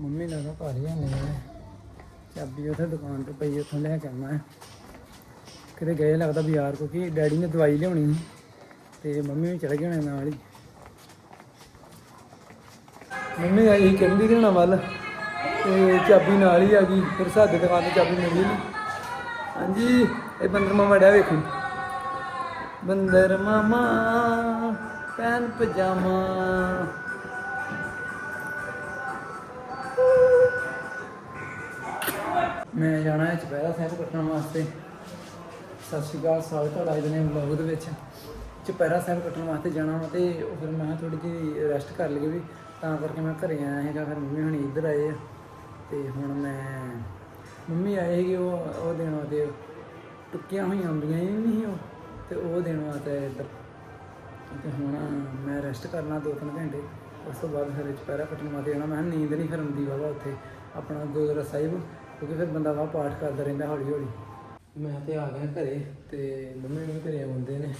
Mummy ਲੱਗਦਾ ਘਰ ਹੀ ਨਹੀਂ ਹੈ ਚਾਬੀ ਉੱਥੇ ਦੁਕਾਨ ਤੋਂ ਪਈ, ਉੱਥੋਂ ਲੈ ਕੇ ਆਉਣਾ ਹੈ। ਕਿਤੇ ਗਏ ਲੱਗਦਾ ਬਾਜ਼ਾਰ ਕਿਉਂਕਿ ਡੈਡੀ ਨੇ ਦਵਾਈ ਲਿਆਉਣੀ ਸੀ ਤੇ ਮੰਮੀ ਵੀ ਚਲੇ ਗਏ ਹੋਣੇ ਨਾਲ ਹੀ। ਮੰਮੀ ਆਈ ਕਹਿੰਦੀ ਰਹਿਣਾ ਵੱਲ, ਤੇ ਚਾਬੀ ਨਾਲ ਹੀ ਆ ਗਈ, ਫਿਰ ਸਾਡੇ ਦੁਕਾਨ ਤੇ ਚਾਬੀ ਮਿਲੀ ਨਹੀਂ ਹਾਂਜੀ, ਇਹ ਬੰਦਰ ਮਾਮਾ ਡਿਆ ਵੇਖੀ। ਬੰਦਰ ਮਾਮਾ, ਪੈਨ ਪਜਾਮਾ। ਮੈਂ ਜਾਣਾ ਹੈ ਚੁਪਹਿਰਾ ਸਾਹਿਬ ਕੱਟਣ ਵਾਸਤੇ। ਸਤਿ ਸ਼੍ਰੀ ਅਕਾਲ, ਸਵਾਗਤ ਹੈ ਅੱਜ ਦੇ ਵਲੌਗ ਦੇ ਵਿੱਚ। ਚੁਪਹਿਰਾ ਸਾਹਿਬ ਕੱਟਣ ਵਾਸਤੇ ਜਾਣਾ ਵਾ ਤੇ ਉਹ ਫਿਰ ਮੈਂ ਥੋੜੀ ਜਿਹੀ ਰੈਸਟ ਕਰ ਲਈ ਵੀ, ਤਾਂ ਕਰਕੇ ਮੈਂ ਘਰੇ ਆਇਆ ਹੈਗਾ ਫਿਰ ਮੰਮੀ ਹੁਣੀ ਇੱਧਰ ਆਏ ਆ। ਤੇ ਹੁਣ ਮੈਂ, ਮੰਮੀ ਆਏ ਸੀਗੇ ਉਹ ਉਹ ਦੇਣ ਵਾਸਤੇ। ਟੁੱਕੀਆਂ ਹੋਈਆਂ ਹੁੰਦੀਆਂ ਹੀ ਨਹੀਂ ਸੀ ਉਹ, ਤੇ ਉਹ ਦੇਣ ਵਾਸਤੇ ਇੱਧਰ। ਤੇ ਹੁਣ ਮੈਂ ਰੈਸਟ ਕਰਨਾ ਦੋ ਤਿੰਨ ਘੰਟੇ। ਉਸ ਤੋਂ ਬਾਅਦ ਫਿਰ ਚੁਪਹਿਰਾ ਕੱਟਣ ਵਾਸਤੇ ਜਾਣਾ। ਮੈਂ ਕਿਹਾ ਨੀਂਦ ਨਹੀਂ ਫਿਰ ਆਉਂਦੀ ਵਾਵਾ ਉੱਥੇ। ਆਪਣਾ ਗੁਰਦੁਆਰਾ ਸਾਹਿਬ। ਕਿਉਂਕਿ ਫਿਰ ਬੰਦਾ ਵਾ ਪਾਠ ਕਰਦਾ ਰਹਿੰਦਾ ਹੌਲੀ ਹੌਲੀ। ਮੈਂ ਤੇ ਆ ਗਿਆ ਘਰੇ ਤੇ ਮੰਮੀ ਵੀ ਘਰੇ ਆਉਂਦੇ ਨੇ।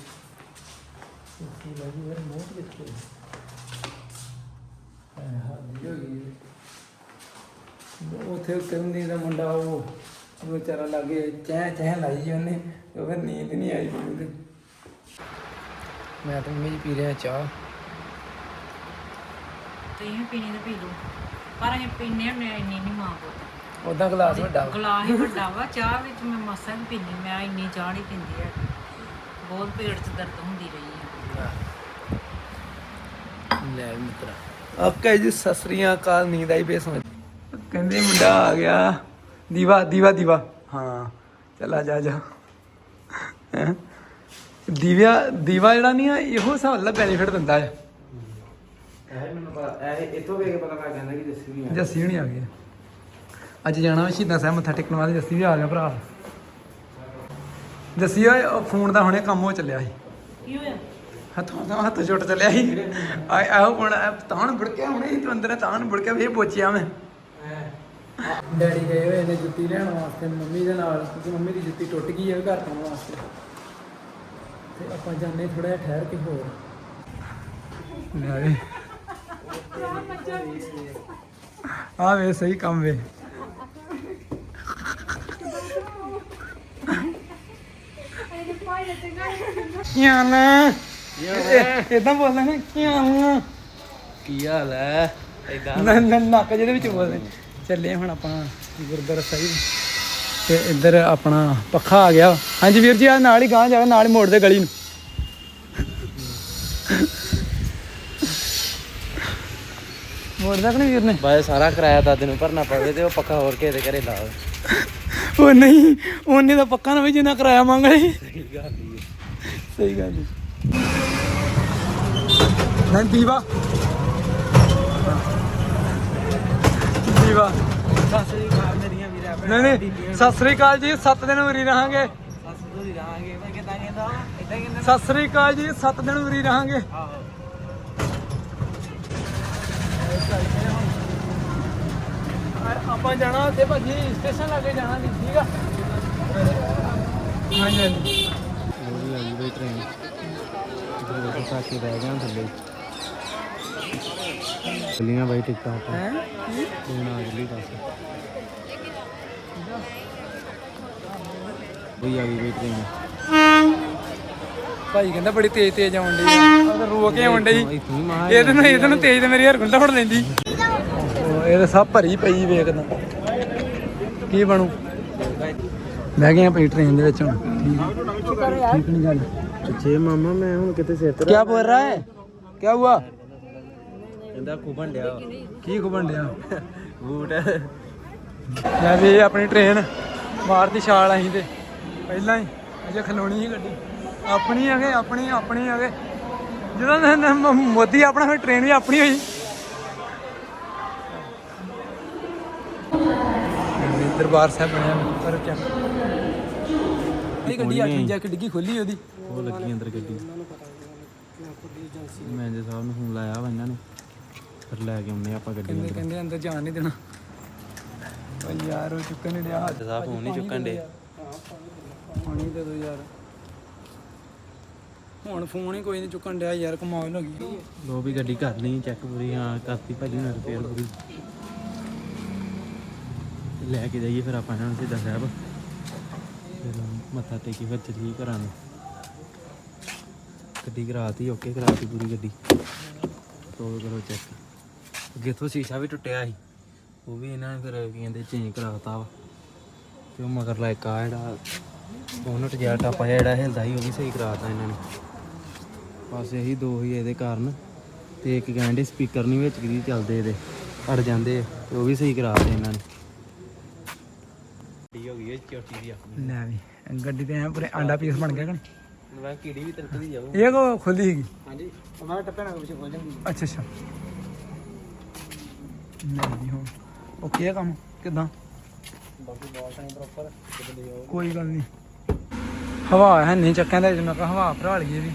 ਕੀ ਲੱਗੀ ਮੇਰੇ ਤੇ ਕਿੱਥੇ ਹਾਂ ਹਾਂ ਹੋ ਗਈ ਉੱਥੇ ਕੰਦੀ ਦਾ ਮੁੰਡਾ ਉਹ ਵਿਚਾਰਾ ਲੱਗੇ ਚਹਿ ਚਹਿ ਲਾਈ ਜੀ ਉਹਨੇ ਉਹ ਫਿਰ ਨੀਂਦ ਨਹੀਂ ਆਈ ਤੇ। ਮੈਂ ਤਾਂ ਮੰਮੀ ਜੀ ਪੀ ਰਿਹਾ ਚਾਹ। ਤੁਸੀਂ ਪੀਣੀ ਤਾਂ ਪੀ ਲਓ ਪਰ ਅਸੀਂ ਪੀਨੇ ਹੁੰਦੇ ਹਾਂ ਇੰਨੀ ਨਹੀਂ ਮਾਂ ਉਦਾਂ ਗਲਾਸ ਵੱਡਾ ਵਾ। ਗਲਾਸ ਹੀ ਵੱਡਾ ਵਾ। ਚਾਹ ਵਿੱਚ ਮੈਂ ਮਸਾਂ ਵੀ ਪੀਨੀ ਮੈਂ ਇੰਨੀ ਚਾਹ ਨਹੀਂ ਪੀਂਦੀ ਹੈ ਬਹੁਤ ਪੇਟ 'ਚ ਦਰਦ ਹੁੰਦੀ ਰਹੀ ਹੈ। ਲੈ ਮਿੱਤਰਾ। ਆਪਕਾ ਜੀ ਸਸਰੀਆਂ ਕਾਲ ਨੀਂਦ ਆਈ ਬੇਸ ਸਮਝ ਕਹਿੰਦੇ ਮੁੰਡਾ ਆ ਗਿਆ। ਦੀਵਾ ਦੀਵਾ ਦੀਵਾ। ਹਾਂ ਚਲਾ ਜਾ ਜਾ। ਹੈਂ? ਦੀਵਾ ਦੀਵਾ ਜਿਹੜਾ ਨਹੀਂ ਆ ਇਹੋ ਹਿਸਾਬ ਦਾ ਬੈਨੀਫਿਟ ਦਿੰਦਾ ਹੈ ਇਹ ਮੈਨੂੰ ਪਤਾ ਇਹ ਇਤੋਂ ਵੇਖ ਕੇ ਪਤਾ ਲੱਗ ਜਾਂਦਾ ਕਿ ਜੱਸੀ ਵੀ ਆ ਜੱਸੀ ਹੁਣੀ ਆ ਗਏ ਅੱਜ ਜਾਣਾ ਵਾ ਸ਼ਹੀਦਾਂ ਸਾਹਿਬ ਮੱਥਾ ਟੇਕਣ ਵਾਸਤੇ ਜੱਸੀ ਵੀ ਆ ਗਿਆ ਭਰਾ। ਜੱਸੀ ਓਏ ਉਹ ਫੋਨ ਦਾ ਹੁਣੇ ਕੰਮ ਹੋ ਚੱਲਿਆ ਸੀ। ਕੀ ਹੋਇਆ? ਹੱਥੋਂ ਦਾ ਹੱਥ ਛੁੱਟ ਚੱਲਿਆ ਸੀ। ਆ ਆਹ ਹੁਣ ਤਾਣ ਬੜਕਿਆ ਹੁਣੇ ਹੀ ਤੂੰ ਅੰਦਰ ਤਾਣ ਬੜਕਿਆ ਫੇਰ ਪੋਚਿਆ ਮੈਂ। ਡੈਡੀ ਗਏ ਹੋਏ ਨੇ ਜੁੱਤੀ ਲੈਣ ਵਾਸਤੇ ਮੰਮੀ ਦੇ ਨਾਲ ਕਿਉਂਕਿ ਮੰਮੀ ਦੀ ਜੁੱਤੀ ਟੁੱਟ ਗਈ ਹੈ ਘਰ ਪਾਉਣ ਵਾਸਤੇ। ਤੇ ਆਪਾਂ ਥੋੜਾ ਜਿਹਾ ਠਹਿਰ ਕੇ ਹੋਰ। ਲੈ ਵੇ। ਆ ਵੇ ਸਹੀ ਕੰਮ ਵੇ। ਯਾਨ ਇਦਾਂ ਬੋਲਦਾ ਨਾ ਯਾਨ ਕੀ ਹਾਲ ਹੈ? ਇਦਾਂ ਨ- ਨ- ਨੱਕ ਜਿਹਦੇ ਵਿੱਚ ਬੋਲਦੇ। ਚੱਲੇ ਹੁਣ ਆਪਾਂ ਗੁਰਦੁਆਰਾ ਸਾਹਿਬ। ਤੇ ਇੱਧਰ ਆਪਣਾ ਪੱਖਾ ਆ ਗਿਆ। ਹਾਂਜੀ ਵੀਰ ਜੀ ਆ ਨਾਲ ਹੀ ਗਾਂ ਜਾਵੇ ਨਾਲ ਹੀ ਮੋੜ ਦੇ ਗਲੀ ਨੂੰ। ਮੋੜਦਾ ਕਿ ਨਹੀਂ ਵੀਰ ਨੇ? ਬਾਏ ਸਾਰਾ ਕਿਰਾਇਆ ਦਾਦੇ ਨੂੰ ਭਰਨਾ ਪਵੇ ਤੇ ਉਹ ਪੱਕਾ ਹੋਰ ਕਿਸੇ ਦੇ ਘਰੇ ਲਾ ਉਹ ਨਹੀਂ ਉਹਨੇ ਦਾ ਪੱਕਾ ਨਾ ਵੀ ਜਿੰਨਾ ਕਿਰਾਇਆ ਮੰਗ ਲਈ ਸਹੀ ਗੱਲ ਹੀ। ਸਹੀ ਗੱਲ ਹੈ ਨਹੀਂ ਦੀਵਾ। ਦੀਵਾ। ਸਤਿ ਸ੍ਰੀ ਅਕਾਲ ਮੇਰੀਆਂ ਵੀਰਾਂ ਨਹੀਂ ਨਹੀਂ ਸਤਿ ਸ੍ਰੀ ਅਕਾਲ ਜੀ 7 ਦਿਨ ਉਰੀ ਰਹਾਂਗੇ। ਸੱਸ ਤੋਂ ਹੀ ਰਹਾਂਗੇ ਮੈਂ ਕਿਦਾਂ ਕਹਿੰਦਾ ਇਦਾਂ ਕਹਿੰਦਾ। ਸਤਿ ਸ੍ਰੀ ਅਕਾਲ ਜੀ 7 ਦਿਨ ਉਰੀ ਰਹਾਂਗੇ। ਆਹੋ ਆ- ਆਪਾਂ ਜਾਣਾ ਉੱਥੇ ਭਾਜੀ ਸਟੇਸ਼ਨ ਲੱਗੇ ਜਾਣਾ ਨਹੀਂ ਠੀਕ ਆ? ਹਾਂਜੀ ਹਾਂਜੀ। ਲੋਰੀ ਆ ਗਈ ਬਈ ਟ੍ਰੇਨ ਇਧਰ ਦੇਖੋ ਸਾਕੇ ਰਹਿ ਗਿਆ ਥੱਲੇ। ਚੱਲੀਆਂ ਬਾਈ ਟਿਕਟਾਂ ਆਪਾਂ ਹੈ? ਟ੍ਰੇਨ ਆ ਗਈ ਬਸ ਬਈ ਆ ਗਈ ਬਈ ਟ੍ਰੇਨ ਭਾਈ ਕਹਿੰਦਾ ਬੜੀ ਤੇਜ਼ ਤੇਜ਼ ਆਉਣ ਡਈ ਆ। ਤਾਂ ਰੋ ਕੇ ਆਉਣ ਡਈ। ਇਹਦੇ ਨੂੰ ਇਹਦੇ ਨੂੰ ਤੇਜ਼ ਤੇ ਮੇਰੀ ਹਰਗੁੰਦਾ ਫੜ ਲੈਂਦੀ। ਇਹ ਤਾਂ ਸਭ ਭਰੀ ਪਈ ਵੇਖਦਾ। ਕੀ ਬਣੂ? ਲੈ ਗਏ ਆਪਣੀ ਟ੍ਰੇਨ ਦੇ ਵਿੱਚ ਹੁਣ। ਠੀਕ ਨਹੀਂ ਗੱਲ। ਅੱਛੇ ਮਾਮਾ ਮੈਂ ਹੁਣ ਕਿਤੇ ਸਿਰ ਕੀ ਬੋਲ ਰਹਾ ਹੈ ਕੀ ਹੁਆ? ਕਹਿੰਦਾ ਖੁਬਣ ਡਿਆ। ਕੀ ਖੁਬਣ ਡਿਆ? ਬੂਟ। ਲੈ ਵੀ ਆਪਣੀ ਟ੍ਰੇਨ ਮਾਰਦੀ ਛਾਲ ਆਹੀਂ ਤੇ। ਪਹਿਲਾਂ ਹੀ। ਅਜੇ ਖਲੋਣੀ ਹੀ ਗੱਡੀ। ਆਪਣੀ ਹੈਗੇ ਆਪਣੀ ਆਪਣੀ ਹੈਗੇ ਜਦੋਂ ਮੋਦੀ ਆਪਣਾ ਫਿਰ ਟ੍ਰੇਨ ਵੀ ਆਪਣੀ ਹੋਈ। ਦਰਬਾਰ ਸਾਹਿਬ ਬਣਿਆ ਪਰ ਕਿਆ। ਇਹ ਗੱਡੀ ਆਖੀ ਜਾ ਕੇ ਡਿੱਗੀ ਖੋਲੀ ਉਹਦੀ। ਉਹ ਲੱਗੀ ਅੰਦਰ ਗੱਡੀ। ਮੈਂ ਜੇ ਸਾਹਿਬ ਨੂੰ ਫੋਨ ਲਾਇਆ ਵਾ ਇਹਨਾਂ ਨੇ ਫਿਰ ਲੈ ਕੇ ਆਉਂਦੇ ਆਪਾਂ ਗੱਡੀ ਕਹਿੰਦੇ ਕਹਿੰਦੇ ਅੰਦਰ ਜਾਣ ਨਹੀਂ ਦੇਣਾ। ਓ ਯਾਰ ਉਹ ਚੁੱਕਣ ਨਹੀਂ ਡਿਆ। ਹੱਥ ਸਾਹਿਬ ਫੋਨ ਨਹੀਂ ਚੁੱਕਣ ਡੇ ਪਾਣੀ ਦੇ ਦੋ ਯਾਰ। ਹੁਣ ਫੋਨ ਹੀ ਕੋਈ ਨਹੀਂ ਚੁੱਕਣ ਡਿਆ ਯਾਰ ਕਮਾਲ ਹੋ ਗਈ। ਲੋ ਵੀ ਗੱਡੀ ਕਰ ਲਈ ਚੈੱਕ ਪੂਰੀ ਹਾਂ ਕਰਤੀ ਭਾਜੀ ਨੇ ਰਿਪੇਅਰ ਪੂਰੀ। ਲੈ ਕੇ ਜਾਈਏ ਫਿਰ ਆਪਾਂ ਇਹਨਾਂ ਨੂੰ ਸਿੱਧਾ ਸਾਹਿਬ। ਫਿਰ ਮੱਥਾ ਟੇਕੀ ਫਿਰ ਚੱਲੀਏ ਘਰਾਂ ਨੂੰ। ਗੱਡੀ ਕਰਾਤੀ ਓਕੇ ਕਰਾਤੀ ਪੂਰੀ ਗੱਡੀ। ਤੋਲ ਕਰੋ ਚੈੱਕ ਅੱਗੇ ਤੋਂ ਸ਼ੀਸ਼ਾ ਵੀ ਟੁੱਟਿਆ ਸੀ। ਉਹ ਵੀ ਇਹਨਾਂ ਨੇ ਫਿਰ ਕੀ ਕਹਿੰਦੇ ਚੇਂਜ ਕਰਾਤਾ ਵਾ। ਤੇ ਉਹ ਮਗਰ ਲਾਇਕ ਆ ਜਿਹੜਾ ਬੋਨਟ ਜਿਹਾ ਟਾਪਾ ਜਿਹੜਾ ਹਿਲਦਾ ਸੀ ਉਹ ਵੀ ਸਹੀ ਕਰਾਤਾ ਇਹਨਾਂ ਨੇ। ਬਸ ਇਹੀ ਦੋ ਹੀ ਇਹਦੇ ਕਾਰਨ। ਤੇ ਇੱਕ ਕਹਿੰਦੇ ਸਪੀਕਰ ਨਹੀਂ ਵਿੱਚ ਗਰੀ ਚੱਲਦੇ ਇਹਦੇ ਅੜ ਜਾਂਦੇ ਆ, ਉਹ ਵੀ ਸਹੀ ਕਰਾਤੇ ਇਹਨਾਂ ਨੇ। ਡੀ ਹੋ ਗਈ ਇਹ ਚੋਟੀ ਦੀ ਆਪਣੀ ਲੈ ਵੀ ਗੱਡੀ ਤੇ ਐ ਪੂਰੇ ਆਂਡਾ ਪੀਸ ਬਣ ਗਿਆ ਕਣ ਮੈਂ ਕੀੜੀ ਵੀ ਤਿਲਕਦੀ ਜਾਊ ਇਹ ਕੋ ਖੁੱਲੀ ਹੈਗੀ ਹਾਂਜੀ ਮੈਂ ਟੱਪੇ ਨਾਲ ਪਿੱਛੇ ਖੋਲ ਜਾਂਗੀ ਅੱਛਾ ਅੱਛਾ। ਲੈ ਵੀ ਹੁਣ ਓਕੇ ਆ ਕੰਮ? ਕਿਦਾਂ? ਬਾਕੀ ਬਾਲ ਟਾਈਮ ਪ੍ਰੋਪਰ ਕਿਤੇ ਜਾਓ ਕੋਈ ਗੱਲ ਨਹੀਂ। ਹਵਾ ਹੈ ਨਹੀਂ ਚੱਕਿਆਂ ਦੇ ਮੈਂ ਕਿਹਾ ਹਵਾ ਭਰਾ ਲਈਏ ਵੀ।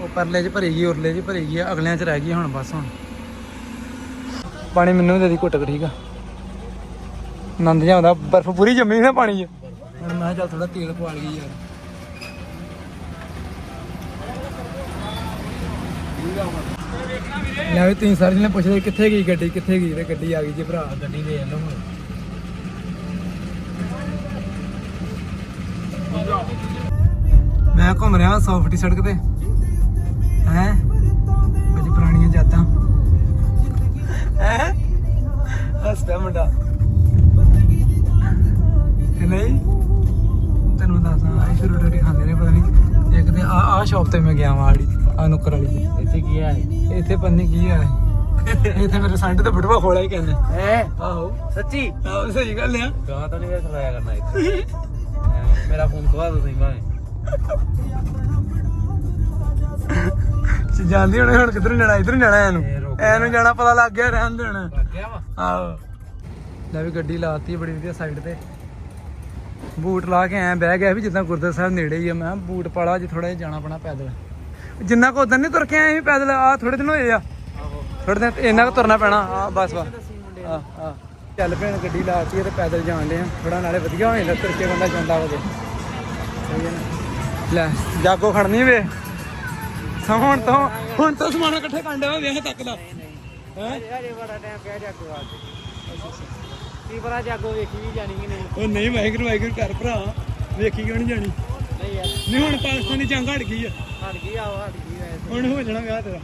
ਉਹ ਪਰਲੇ 'ਚ ਭਰੀ ਗਈ ਉਰਲੇ 'ਚ ਭਰੀ ਗਈ ਅਗਲਿਆਂ 'ਚ ਰਹਿ ਗਈ ਹੁਣ ਬਸ ਹੁਣ। ਪਾਣੀ ਮੈਨੂੰ ਵੀ ਦੇ ਦੀ ਘੁੱਟ ਕੁ, ਠੀਕ ਆ। ਆਨੰਦ ਜਾਂਦਾ ਬਰਫ਼ ਪੂਰੀ ਜੰਮੀ ਨਾ ਪਾਣੀ 'ਚ। ਹੁਣ ਮੈਂ ਕਿਹਾ ਚੱਲ ਥੋੜਾ ਤੇਲ ਪਵਾ ਲਈਏ ਯਾਰ। ਲੈ ਵੀ ਤੁਸੀਂ ਸਾਰੇ ਜਣੇ ਪੁੱਛਦੇ ਕਿੱਥੇ ਗਈ ਗੱਡੀ, ਕਿੱਥੇ ਗਈ? ਤੇ ਗੱਡੀ ਆ ਗਈ ਜੀ ਭਰਾ, ਗੱਡੀ ਦੇ ਲਓ ਹੁਣ। ਮੈਂ ਘੁੰਮ ਰਿਹਾ ਸੌਫਟੀ ਸੜਕ ਤੇ। ਹੈ? ਕੁਝ ਪੁਰਾਣੀਆਂ ਜਾਤਾਂ ਹੈ? ਹੱਸਦਾ ਮੁੰਡਾ। ਨਹੀਂ ਤੈਨੂੰ ਦੱਸਾਂ ਆਈ ਸ਼ੁਰੂ ਰੋਟੀ ਖਾਂਦੇ ਨੇ ਪਤਾ ਨਹੀਂ ਇੱਕ ਤੇ ਆ ਆ ਸ਼ਾਪ ਤੇ ਮੈਂ ਗਿਆ ਵਾਂ ਆੜੀ ਆ ਨੁੱਕਰ ਵਾਲੀ। ਇੱਥੇ ਕੀ ਹੈ ਇੱਥੇ ਪੰਨੀ ਕੀ ਹੈ ਇੱਥੇ ਮੇਰੇ ਸੰਡੇ ਤੇ ਬਟਵਾ ਖੋਲਾ ਹੀ ਕਹਿੰਦੇ। ਹੈ? ਆਹੋ। ਸੱਚੀ? ਆਹੋ ਸਹੀ ਗੱਲ ਆ। ਗਾਂ ਤਾਂ ਨਹੀਂ ਲਾਇਆ ਕਰਨਾ ਇੱਥੇ। ਮੇਰਾ ਫੋਨ ਖਵਾ ਦੋ ਤੁਸੀਂ ਭਾਵੇਂ। ਜਾਂਦੀ ਹੁਣ ਹੁਣ ਕਿੱਧਰ ਨੂੰ ਜਾਣਾ ਇਧਰ ਨੂੰ ਜਾਣਾ ਇਹਨੂੰ। ਇਹ ਰੁਕ ਐਨੂੰ ਜਾਣਾ ਪਤਾ ਲੱਗ ਗਿਆ ਰਹਿਣ ਦੇਣਾ। ਲੱਗ ਗਿਆ ਵਾ? ਆਹੋ। ਲੈ ਵੀ ਗੱਡੀ ਲਾਤੀ ਬੜੀ ਵਧੀਆ ਸਾਈਡ ਤੇ। ਬੂਟ ਲਾ ਕੇ ਐ ਬਹਿ ਗਿਆ ਵੀ ਜਿੱਦਾਂ ਗੁਰਦੁਆਰਾ ਸਾਹਿਬ ਨੇੜੇ ਹੀ ਆ। ਮੈਂ ਬੂਟ ਪਾਲਾ ਜੇ ਥੋੜਾ ਜਿਹਾ ਜਾਣਾ ਪੈਣਾ ਪੈਦਲ। ਜਿੰਨਾ ਕੋ ਉਦੋਂ ਨਹੀਂ ਤੁਰ ਕੇ ਆਏ ਸੀ ਪੈਦਲ ਆ ਥੋੜੇ ਦਿਨ ਹੋਏ ਆ। ਥੋੜੇ ਦਿਨ ਇੰਨਾ ਕੁ ਤੁਰਨਾ ਪੈਣਾ ਆ ਬਸ ਬਸ। ਆ ਆ ਚੱਲ ਪੈਣ ਗੱਡੀ ਲਾਤੀ ਤੇ ਪੈਦਲ ਜਾਣ ਦੇ ਆ। ਥੋੜਾ ਨਾਲੇ ਵਧੀਆ ਹੋ ਜਾਂਦਾ ਤੁਰ ਕੇ ਬੰਦਾ ਜਾਂਦਾ ਹੋਵੇ ਲੈ, ਜਾਗੋ ਖੜਨੀ ਵੇ। ਹੁਣ ਤੋਂ ਹੁਣ ਤੋਂ ਸਮਾਨ ਇਕੱਠੇ ਕਾਂਡੇ ਹੋ ਵਿਆਹ ਤੱਕ ਦਾ। ਹੈ? ਹਜੇ ਬੜਾ ਟਾਈਮ ਪਿਆ ਜਾਗੋ ਵਾਸਤੇ ਕੀ ਪਤਾ ਜਾਗੋ ਵੇਖੀ ਵੀ ਜਾਣੀ ਕਿ ਨਹੀਂ। ਉਹ ਨਹੀਂ ਵਾਹਿਗੁਰੂ ਵਾਹਿਗੁਰੂ ਕਰ ਭਰਾ ਵੇਖੀ ਕਿਉਂ ਨਹੀਂ ਜਾਣੀ? ਨਹੀਂ ਯਾਰ। ਨਹੀਂ ਹੁਣ ਪਾਕਿਸਤਾਨ ਦੀ ਜੰਗ ਹਟ ਗਈ ਆ। ਹਟ ਗਈ ਆਓ ਹਟ ਗਈ ਵੈਸੇ ਹੁਣ ਹੋ ਜਾਣਾ ਵਿਆਹ ਤੇਰਾ।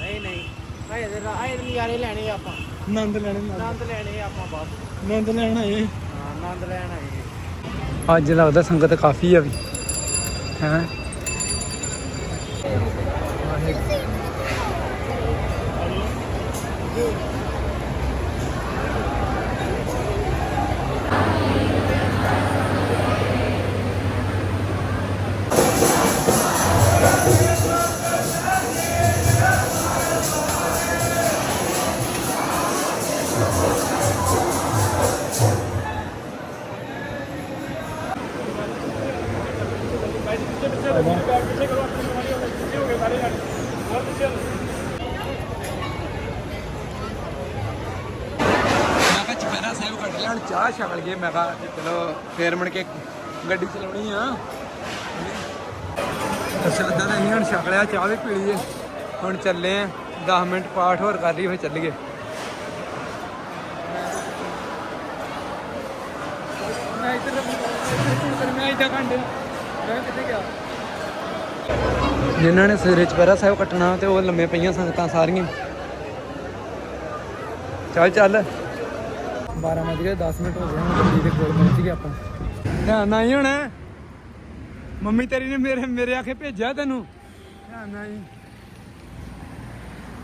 ਨਹੀਂ ਨਹੀਂ। ਹਜੇ ਤੇ ਆਏ ਨਜ਼ਾਰੇ ਲੈਣੇ ਆਪਾਂ। ਆਨੰਦ ਲੈਣੇ ਆਨੰਦ। ਲੈਣੇ ਆਪਾਂ ਬਸ। ਆਨੰਦ ਲੈਣਾ ਏ ਹਾਂ ਆਨੰਦ ਲੈਣ ਆਏ। ਅੱਜ ਲੱਗਦਾ ਸੰਗਤ ਕਾਫੀ ਆ ਵੀ। ਹੈ? ਕਿਹਾ ਚਪੈਰਾ ਸਾਹਿਬ ਕੱਢ ਲਿਆ ਚਾਹ ਛਕਲ ਗਏ ਮੈਂ ਕਿਹਾ ਚਲੋ ਫੇਰ ਮੁੜ ਕੇ ਗੱਡੀ ਚਲਾਉਣੀ ਆ ਅਸਲ ਦਾ ਨਹੀਂ ਹੁਣ ਛਕ ਲਿਆ ਚਾਹ ਵੀ ਪੀ ਲਈਏ ਹੁਣ ਚੱਲੇ ਆ 10 ਮਿੰਟ ਪਾਠ ਹੋਰ ਕਰ ਲਈ ਫਿਰ ਚੱਲੀਏ ਮੈਂ ਇੱਧਰ ਮੈਂ ਇੱਧਰ ਘੰਟੇ ਜਿਨ੍ਹਾਂ ਨੇ ਸਵੇਰੇ ਚਪੈਰਾ ਸਾਹਿਬ ਕੱਟਣਾ ਤੇ ਉਹ ਲੰਮੇ ਪਈਆਂ ਸੰਗਤਾਂ ਸਾਰੀਆਂ। ਚੱਲ ਚੱਲ। 12 ਵਜ 10 ਮਿੰਟ ਹੋ ਗਏ, ਹੁਣ ਗੱਡੀ ਦੇ ਕੋਲ ਪਹੁੰਚ ਗਏ ਆਪਾਂ। ਧਿਆਨ ਨਾਲ ਹੀ ਹੁਣ। ਮੰਮੀ ਤੇਰੀ ਨੇ ਮੇਰੇ ਮੇਰੇ ਆਖੇ ਭੇਜਿਆ ਤੈਨੂੰ। ਧਿਆਨ ਨਾਲ ਹੀ।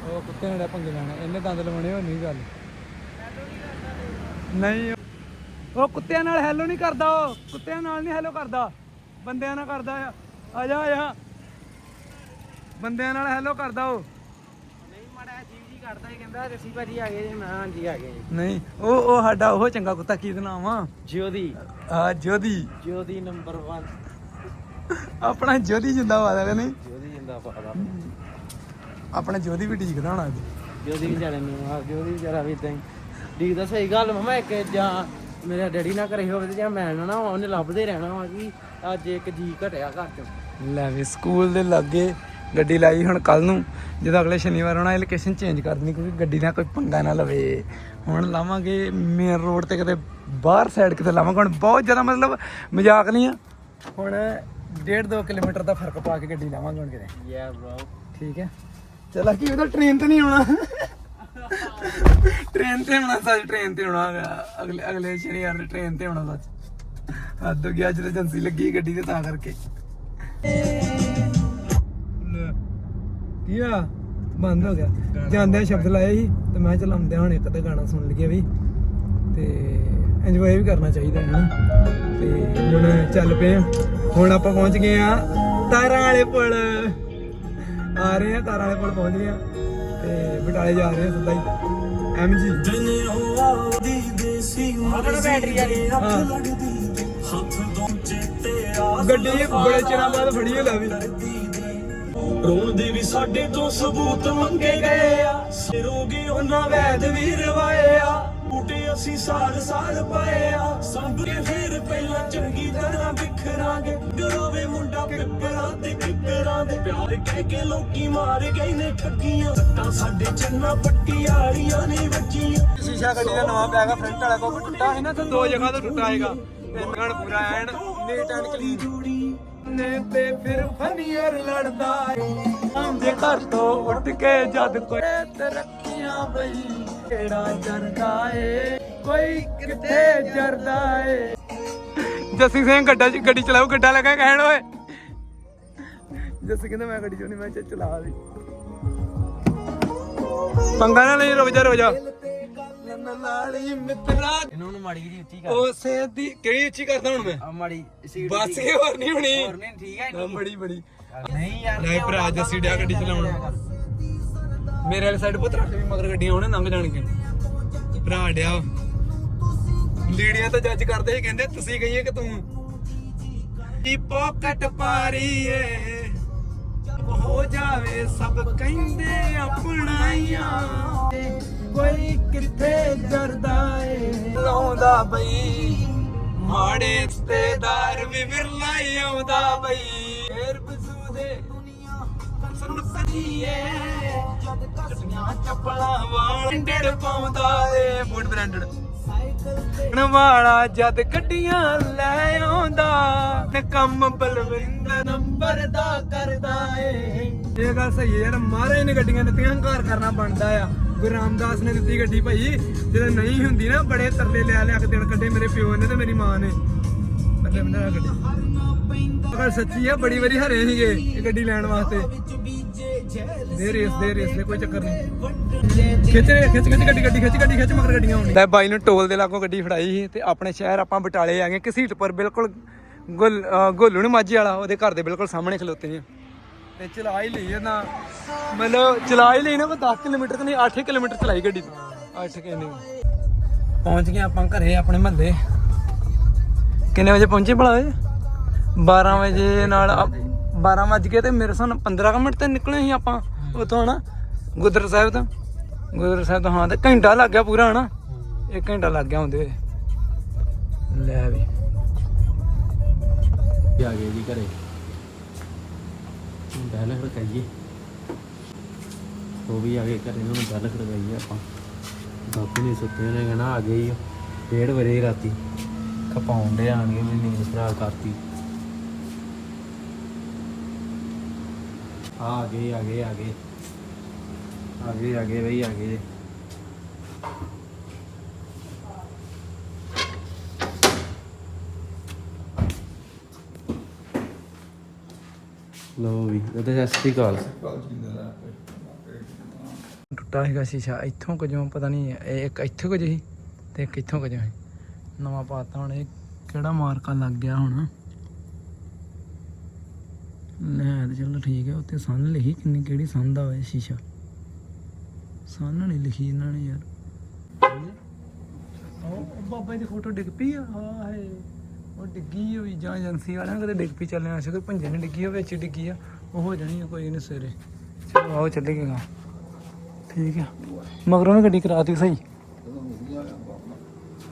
ਉਹ ਕੁੱਤੇ ਨੇ ਪੰਗੇ ਲੈਣਾ, ਇਹਨੇ ਦੰਦ ਲਵਾਉਣੇ ਹੋਰ ਨਹੀਂ ਗੱਲ। ਨਹੀਂ, ਉਹ ਕੁੱਤਿਆਂ ਨਾਲ ਹੈਲੋ ਨਹੀਂ ਕਰਦਾ ਉਹ। ਕੁੱਤਿਆਂ ਨਾਲ ਨਹੀਂ ਹੈਲੋ ਕਰਦਾ। ਬੰਦਿਆਂ ਨਾਲ ਕਰਦਾ ਆ। ਆ ਜਾ ਆ ਜਾ। ਬੰਦਿਆਂ ਨਾਲ ਹੈਲੋ ਕਰਦਾ ਉਹ। ਨਹੀਂ ਮਾੜਾ ਜੀਵ ਜੀ ਕੱਢਦਾ ਹੀ ਕਹਿੰਦਾ ਰਸੀ ਭਾਜੀ ਆ ਗਏ ਜੀ। ਮੈਂ ਹਾਂ ਜੀ ਆ ਗਏ ਜੀ। ਨਹੀਂ ਉਹ ਉਹ ਸਾਡਾ ਉਹ ਚੰਗਾ ਕੁੱਤਾ ਕੀ ਦਾ ਨਾਮ ਆ? ਜੋਦੀ। ਆ ਜੋਦੀ। ਜੋਦੀ ਨੰਬਰ 1 ਆਪਣਾ ਜੋਦੀ ਜਿੰਦਾਬਾਦ ਹੈ ਨਹੀਂ ਜੋਦੀ ਜਿੰਦਾ ਪਾਦਾ ਆਪਣਾ ਜੋਦੀ ਵੀ ਠੀਕ ਹੋਣਾ ਅੱਜ। ਜੋਦੀ ਵਿਚਾਰੇ ਨੂੰ ਆ ਜੋਦੀ ਵਿਚਾਰਾ ਵੀ ਇਦਾਂ ਠੀਕ ਤਾਂ ਸਹੀ ਗੱਲ ਮਮਾ ਇੱਕ ਜਾਂ ਮੇਰਾ ਡੈਡੀ ਨਾ ਘਰੇ ਹੋਵੇ ਤੇ ਜਾਂ ਮੈਂ ਨਾ ਨਾ ਉਹਨੇ ਲੱਭਦੇ ਰਹਿਣਾ ਵਾ ਕਿ ਅੱਜ ਇੱਕ ਜੀ ਘਟਿਆ ਘਰ ਚੋਂ। ਲੈ ਵੀ ਸਕੂਲ ਦੇ ਲਾਗੇ ਗੱਡੀ ਲਾਈ ਹੁਣ ਕੱਲ ਨੂੰ। ਜਦੋਂ ਅਗਲੇ ਸ਼ਨੀਵਾਰ ਆਉਣਾ ਇਹ ਲੋਕੇਸ਼ਨ ਚੇਂਜ ਕਰ ਦੇਣੀ ਕਿਉਂਕਿ ਗੱਡੀ ਦਾ ਕੋਈ ਪੰਗਾ ਨਾ ਲਵੇ। ਹੁਣ ਲਾਵਾਂਗੇ ਮੇਨ ਰੋਡ ਤੇ ਕਿਤੇ ਬਾਹਰ ਸਾਈਡ ਕਿਤੇ ਲਾਵਾਂਗੇ। ਹੁਣ ਬਹੁਤ ਜ਼ਿਆਦਾ ਮਤਲਬ ਮਜ਼ਾਕ ਨਹੀਂ ਆ। ਹੁਣ 1.5 ਕਿਲੋਮੀਟਰ ਦਾ ਫ਼ਰਕ ਪਾ ਕੇ ਗੱਡੀ ਲਾਵਾਂਗੇ ਹੁਣ ਕਿਤੇ। ਯਾ ਬ੍ਰੋ ਠੀਕ ਹੈ। ਚਲ ਕੀ ਉਹਦਾ ਟ੍ਰੇਨ ਤੇ ਨਹੀਂ ਆਉਣਾ? ਟ੍ਰੇਨ ਤੇ ਆਉਣਾ ਸੱਚ ਟ੍ਰੇਨ ਤੇ ਆਉਣਾ। ਅਗਲੇ ਅਗਲੇ ਸ਼ਨੀਵਾਰ ਨੂੰ ਟ੍ਰੇਨ ਤੇ ਆਉਣਾ ਸੱਚ। ਹੱਦ ਹੋ ਗਿਆ ਅੱਜ ਤਾਂ ਏਜੰਸੀ ਲੱਗੀ ਗੱਡੀ ਤੇ ਤਾਂ ਕਰਕੇ। ਲੈ, ਕੀ ਆ? ਬੰਦ ਹੋ ਗਿਆ। ਜਾਂਦੇ ਸ਼ਬਦ ਲਾਏ ਸੀ ਤੇ ਮੈਂ ਕਿਹਾ ਚੱਲ ਆਉਂਦੇ ਹੁਣ ਇੱਕ ਤਾਂ ਗਾਣਾ ਸੁਣ ਲਈਏ ਵੀ। ਤੇ ਇੰਜੋਏ ਵੀ ਕਰਨਾ ਚਾਹੀਦਾ ਹੈ ਨਾ। ਤੇ ਹੁਣ ਚੱਲ ਪਏ ਆ। ਹੁਣ ਆਪਾਂ ਪਹੁੰਚ ਗਏ ਆ ਤਾਰਾਂ ਵਾਲੇ ਪੁਲ। ਆ ਰਹੇ ਆ ਤਾਰਾਂ ਵਾਲੇ ਪੁਲ ਪਹੁੰਚ ਗਏ ਆ। ਤੇ ਬਟਾਲੇ ਜਾ ਰਹੇ ਆ ਸਿੱਧਾ ਹੀ। M G. ਗੱਡੀ ਬੜੇ ਚਿਰਾਂ ਬਾਅਦ ਫੜੀ ਹੋ ਲਾਵੀ ਰੋਣ ਦੇ ਵੀ ਸਾਡੇ ਤੋਂ ਸਬੂਤ ਮੰਗੇ ਗਏ ਆ। ਸਿਰੋਗੇ ਉਹਨਾਂ ਵੈਦ ਵੀ ਰਵਾਏ ਆ। ਬੂਟੇ ਅਸੀਂ ਸਾਲ ਸਾਲ ਪਾਏ ਆ। ਸੰਭ ਕੇ ਫੇਰ ਪਹਿਲਾਂ ਚੰਗੀ ਤਰ੍ਹਾਂ ਵਿਖਰਾਂਗੇ। ਗਰੋਵੇ ਮੁੰਡਾ ਪਿੱਪਰਾਂ ਤੇ ਕਿੱਕਰਾਂ ਦੇ ਪਿਆਰ ਕਹਿ ਕੇ ਲੋਕੀ ਮਾਰ ਗਏ ਨੇ ਠੱਗੀਆਂ। ਸੱਟਾਂ ਸਾਡੇ ਚੰਨਾ ਪੱਟੀ ਵਾਲੀਆਂ ਨੇ ਵੱਜੀਆਂ। ਸ਼ੀਸ਼ਾ ਗੱਡੀ ਦਾ ਨਵਾਂ ਪਿਆਗਾ ਫਰੰਟ ਵਾਲਾ ਕੋਲ ਟੁੱਟਾ ਹੈ ਨਾ ਤੇ ਦੋ ਜਗ੍ਹਾ ਤੋਂ ਟੁੱਟਾ ਹੈਗਾ। ਤੇ ਗਣ ਪੂਰਾ ਐਨ ਨੀਟ ਐਂਡ ਕਲੀਨ ਨੇ ਤੇ ਫਿਰ ਫਨੀਅਰ ਲੜਦਾ ਏ। ਆਉਂਦੇ ਘਰ ਤੋਂ ਉੱਠ ਕੇ ਜਦ ਕੋਈ ਤਰੱਕੀਆਂ ਬਈ ਕਿਹੜਾ ਜਰਦਾ ਏ? ਕੋਈ ਕਿੱਥੇ ਜਰਦਾ ਏ? ਜੱਸੀ ਸਿੰਘ ਗੱਡਾ ਚ ਗੱਡੀ ਚਲਾਓ ਗੱਡਾ ਲਗਾ ਕਹਿਣ ਓਏ। ਜੱਸੀ ਕਹਿੰਦਾ ਮੈਂ ਗੱਡੀ ਚੋਣੀ ਮੈਂ ਕਿਹਾ ਚੱਲ ਵੀ ਪੰਗਾ ਨਾ ਲਈ ਰੁਕ ਜਾ ਰੁਕ ਜਾ। ਲਾਲੀ ਮਿੱਤਰਾ। ਇਹਨੂੰ ਹੁਣ ਮਾੜੀ ਜੀ ਉੱਚੀ ਕਰ। ਉਸੇ ਦੀ ਕਿਹੜੀ ਉੱਚੀ ਕਰਦਾ ਹੁਣ ਮੈਂ? ਆ ਮਾੜੀ ਸੀਟ ਬਸ ਕੇ ਹੋਰ ਨਹੀਂ ਹੋਣੀ। ਹੋਰ ਨਹੀਂ ਠੀਕ ਹੈ ਆ, ਬੜੀ ਬੜੀ। ਨਹੀਂ ਯਾਰ ਲੈ ਭਰਾ ਜੱਸੀ ਡਿਆ ਗੱਡੀ ਚਲਾਉਣ। ਮੇਰੇ ਵਾਲੀ ਸਾਈਡ ਪੁੱਤ ਰੱਖ ਵੀ ਮਗਰ ਗੱਡੀਆਂ ਆਉਣੇ ਲੰਘ ਜਾਣਗੇ ਭਰਾ ਡਿਆ ਲੀੜੀਆਂ ਤਾਂ ਜੱਜ ਕਰਦੇ ਸੀ ਕਹਿੰਦੇ ਤੁਸੀਂ ਕਹੀਏ ਕਿ ਤੂੰ। ਦੀ ਪੋਕਟ ਪਾਰੀ ਏ ਹੋ ਜਾਵੇ ਸਭ ਕਹਿੰਦੇ ਆਪਣਾਈਆਂ ਕੋਈ ਕਿੱਥੇ ਜਰਦਾ ਏ? ਲਾਉਂਦਾ ਬਈ ਮਾੜੇ ਰਿਸ਼ਤੇਦਾਰ ਵੀ ਵਿਰਲਾਈ ਆਉਂਦਾ ਬਈ। ਫੇਰ ਬਸੂਦੇ ਸੁਣ ਸਜੀਏ ਜੱਟੀਆਂ ਚੱਪਲਾਂ ਵਾਲ ਡੜ ਪਾਉਂਦਾ ਏ। ਬੂਟ ਬ੍ਰਾਂਡਡ ਵਾਲਾ ਜਦ ਗੱਡੀਆਂ ਲੈ ਆਉਂਦਾ ਨੇ ਕੰਮ ਬਲਵਿੰਦਰ ਨੰਬਰ ਦਾ ਕਰਦਾ ਏ। ਇਹ ਗੱਲ ਸਹੀ ਹੈ ਯਾਰ ਮਹਾਰਾਜ ਨੇ ਗੱਡੀਆਂ ਦਿੱਤੀਆਂ ਹੰਕਾਰ ਕਰਨਾ ਬਣਦਾ ਆ। ਗੁਰੂ ਰਾਮਦਾਸ ਨੇ ਦਿੱਤੀ ਗੱਡੀ ਭਾਈ। ਜਦੋਂ ਨਹੀਂ ਹੁੰਦੀ ਨਾ, ਬੜੇ ਤਰਲੇ ਲਿਆ ਲਿਆ ਕੇ ਦਿਨ ਕੱਢੇ ਮੇਰੇ ਪਿਓ ਨੇ ਤੇ ਮੇਰੀ ਮਾਂ ਨੇ। ਬੱਲੇ ਬਣਾ ਗੱਡੀ। ਪਰ ਸੱਚੀ ਆ, ਬੜੀ ਵਾਰੀ ਹਰੇ ਸੀਗੇ ਇਹ ਗੱਡੀ ਲੈਣ ਵਾਸਤੇ। ਦੇ ਰੇਸ ਦੇ ਰੇਸ ਦੇ ਕੋਈ ਚੱਕਰ ਨਹੀਂ। ਖਿੱਚ ਖਿੱਚ ਖਿੱਚ ਗੱਡੀ ਗੱਡੀ, ਖਿੱਚ ਗੱਡੀ, ਖਿੱਚ ਮਗਰ ਗੱਡੀਆਂ ਆਉਣੀ ਲੈ ਬਾਈ ਨੂੰ ਟੋਲ ਦੇ ਲਾਗੋਂ ਗੱਡੀ ਫੜਾਈ ਸੀ ਤੇ ਆਪਣੇ ਸ਼ਹਿਰ ਆਪਾਂ ਬਟਾਲੇ ਆ ਗਏ। ਘਸੀਟਪੁਰ ਬਿਲਕੁਲ ਗੋਲੂ ਨੀ ਮਾਝੀ ਵਾਲਾ, ਉਹਦੇ ਘਰ ਦੇ ਬਿਲਕੁਲ ਸਾਹਮਣੇ ਖਲੋਤੇ ਆ ਤੇ ਚਲਾ ਹੀ ਲਈ ਨਾ। ਮਤਲਬ ਚਲਾ ਹੀ ਲਈ ਨਾ ਕੋਈ 10 ਕਿਲੋਮੀਟਰ ਤੇ ਨਹੀਂ 8 ਕਿਲੋਮੀਟਰ ਚਲਾਈ ਗੱਡੀ 8 ਕਿੰਨੇ ਪਹੁੰਚ ਗਏ ਆਪਾਂ ਘਰੇ, ਆਪਣੇ ਮਹੱਲੇ। ਕਿੰਨੇ ਵਜੇ ਪਹੁੰਚੇ ਭਲਾ ਓਏ 12 ਵਜੇ ਨਾਲ 12 ਵੱਜ ਕੇ ਤੇ ਮੇਰੇ ਸਾਨੂੰ 15 ਕੁ ਮਿੰਟ ਤੇ ਨਿਕਲੇ ਸੀ ਆਪਾਂ ਉਤੋਂ ਹਨਾ? ਗੁਰਦੁਆਰਾ ਸਾਹਿਬ ਤੋਂ। ਗੁਰਦੁਆਰਾ ਸਾਹਿਬ ਤੋਂ ਹਾਂ, ਤੇ ਘੰਟਾ ਲੱਗ ਗਿਆ ਪੂਰਾ, ਹਨਾ? ਇੱਕ ਘੰਟਾ ਲੱਗ ਗਿਆ ਹੁੰਦੇ ਲੈ ਵੀ। ਆ ਗਏ ਜੀ ਘਰੇ। ਬੈਲ ਖੜਕਾਈਏ। ਉਹ ਵੀ ਆ ਗਏ ਘਰੇ ਨੂੰ ਬੈਲ ਖੜਕਾਈਏ ਆਪਾਂ। ਬਾਪੂ ਨੇ ਸੁੱਤੇ ਨੇ, ਕਹਿਣਾ ਆ ਗਏ ਹੀ ਡੇਢ ਵਜੇ ਰਾਤੀ। ਖਪਾਉਣ ਦੇ ਆਣਗੇ ਮੈਨੂੰ ਨੀਂਦ ਖਰਾਬ ਕਰਤੀ। ਆ ਗਏ ਆ ਗਏ ਆ ਗਏ। ਆ ਗਏ ਆ ਗਏ ਬਈ, ਆ ਗਏ। ਉਹਦੇ ਸਤਿ ਸ਼੍ਰੀ ਅਕਾਲ। ਟੁੱਟਾ ਸੀਗਾ ਸ਼ੀਸ਼ਾ, ਇੱਥੋਂ ਕੁਝ ਪਤਾ ਨਹੀਂ, ਇਹ ਇੱਕ ਇੱਥੇ ਕੁਝ ਸੀ ਤੇ ਇੱਕ ਇੱਥੋਂ ਕੁਝ ਸੀ ਨਵਾਂ ਪਾਤਾ ਹੁਣ, ਇਹ ਕਿਹੜਾ ਮਾਰਕਾ ਲੱਗ ਗਿਆ ਹੁਣ? ਲੈ ਤੇ ਚਲੋ ਠੀਕ ਹੈ ਉੱਤੇ ਸੰਨ ਲਿਖੀ ਕਿੰਨੀ, ਕਿਹੜੀ ਸੰਨ ਦਾ ਹੋਇਆ ਸ਼ੀਸ਼ਾ? ਸੰਨ ਨਹੀਂ ਲਿਖੀ ਇਹਨਾਂ ਨੇ ਯਾਰ। ਉਹ ਬਾਬਾ ਦੀ ਫੋਟੋ ਡਿੱਗ ਪਈ ਆ? ਹਾਏ, ਉਹ ਡਿੱਗੀ ਹੋਈ ਜਾਂ ਏਜੰਸੀ ਵਾਲਿਆਂ ਕਦੇ ਡਿੱਗ ਪਈ ਚੱਲਿਆ ਸ਼ੁਕਰ ਭੰਜੇ ਨੇ ਡਿੱਗੀ ਹੋਵੇ ਵਿੱਚ ਡਿੱਗੀ ਆ। ਉਹ ਹੋ ਜਾਣੀ ਆ, ਕੋਈ ਨਹੀਂ ਸਵੇਰੇ। ਚਲੋ ਆਓ ਚੱਲੇਗਾ ਠੀਕ ਆ। ਮਗਰੋਂ ਵੀ ਗੱਡੀ ਕਰਾਤੀ ਸਹੀ।